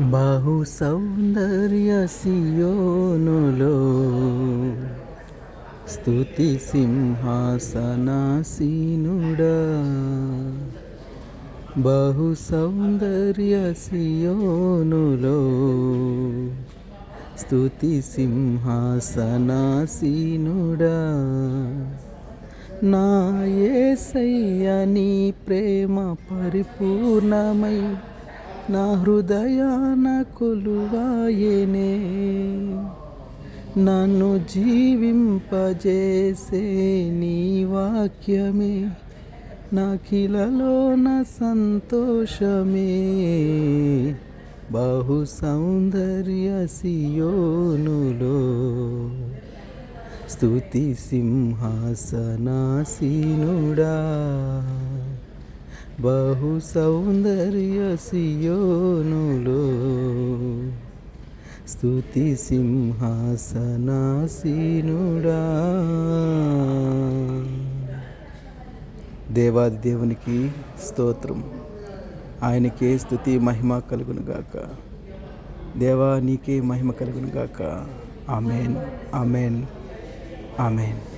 బహు సౌందర్య సియోనులో స్థుతి సింహాసనాసీనుడా. బహు సౌందర్య సియోనులో స్థుతి సింహాసనాసీనుడా. నా ఏసయ్య నీ ప్రేమ పరిపూర్ణమై నా హృదయాన కొలువాయనే. నన్ను జీవింపజేసే నీ వాక్యమే. నాకిలలోన సంతోషమే. బహు సౌందర్య సియోనులో. స్తుతి సింహాసనాసీనుడా. బహు సౌందర్య సియోనులో. స్తుతి సింహాసనాసీనుడా. దేవాది దేవునికి స్తోత్రం. ఆయనకే స్తుతి మహిమ కలుగునుగాక దేవా నీకే మహిమ కలుగునుగాక ఆమెన్ ఆమెన్ ఆమెన్.